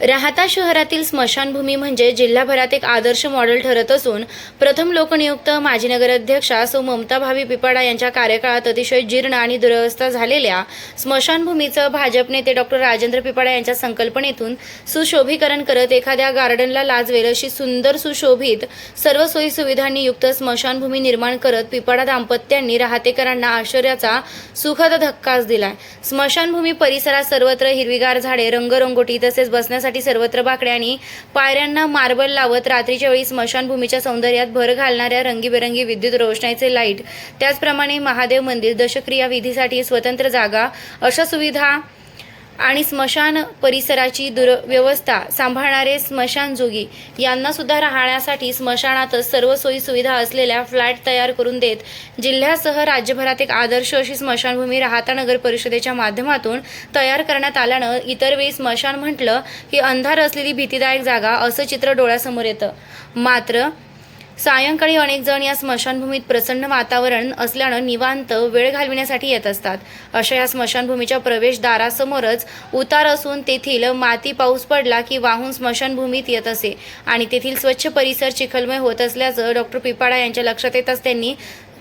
राहता शहरातील स्मशानभूमी म्हणजे जिल्हाभरात एक आदर्श मॉडेल ठरत असून प्रथम लोकनियुक्त माजी नगराध्यक्षा सौ ममता भावी पिपाडा यांच्या कार्यकाळात अतिशय जीर्ण आणि दुरवस्था झालेल्या स्मशानभूमीचं भाजप नेते डॉक्टर राजेंद्र पिपाडा यांच्या संकल्पनेतून सुशोभीकरण करत एखाद्या गार्डनला लाजवेल अशी सुंदर सुशोभित सर्व सोयी सुविधांनी युक्त स्मशानभूमी निर्माण करत पिपाडा दाम्पत्यांनी राहतेकरांना आश्चर्याचा सुखद धक्काच दिलाय. स्मशानभूमी परिसरात सर्वत्र हिरवीगार झाडे रंगरंगोटी तसेच बसण्यासाठी सर्वत्र बाकड्या आणि पायऱ्यांना मार्बल लावत रात्रीच्या वेळी स्मशानभूमीच्या सौंदर्यात भर घालणाऱ्या रंगीबेरंगी विद्युत रोषणाईचे लाइट. त्याचप्रमाणे महादेव मंदिर दशक्रिया विधीसाठी स्वतंत्र जागा. अशा सुविधा आणि स्मशान परिसराची दुर्व्यवस्था सांभाळणारे स्मशानजोगी यांना सुद्धा राहण्यासाठी स्मशानातच सर्व सोयी सुविधा असलेल्या फ्लॅट तयार करून देत जिल्ह्यासह राज्यभरात एक आदर्श अशी स्मशानभूमी राहता नगर परिषदेच्या माध्यमातून तयार करण्यात आल्यानं इतर वेळी स्मशान म्हटलं की अंधार असलेली भीतीदायक जागा असं चित्र डोळ्यासमोर येतं. मात्र सायंकाळी अनेक जण या स्मशानभूमीत प्रसन्न वातावरण असल्यानं निवांत वेळ घालविण्यासाठी येत असतात. अशा या स्मशानभूमीच्या प्रवेशद्वारासमोरच उतार असून तेथील माती पाऊस पडला की वाहून स्मशानभूमीत येत असे. आणि तेथील स्वच्छ परिसर चिखलमय होत असल्याचं डॉक्टर पिपाडा यांच्या लक्षात येताच त्यांनी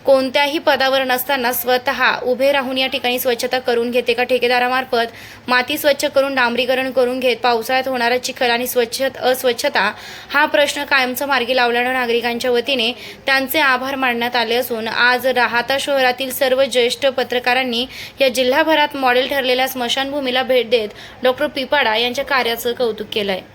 कोणत्याही पदावर नसताना स्वतः उभे राहून या ठिकाणी स्वच्छता करून घेते एका ठेकेदारामार्फत माती स्वच्छ करून डांबरीकरण करून घेत पावसाळ्यात होणारा चिखल आणि स्वच्छ अस्वच्छता हा प्रश्न कायमचा मार्गी लावल्यानं नागरिकांच्या वतीने त्यांचे आभार मानण्यात आले असून आज राहता शहरातील सर्व ज्येष्ठ पत्रकारांनी या जिल्हाभरात मॉडेल ठरलेल्या स्मशानभूमीला भेट देत डॉक्टर पिपाडा यांच्या कार्याचं कौतुक केलं आहे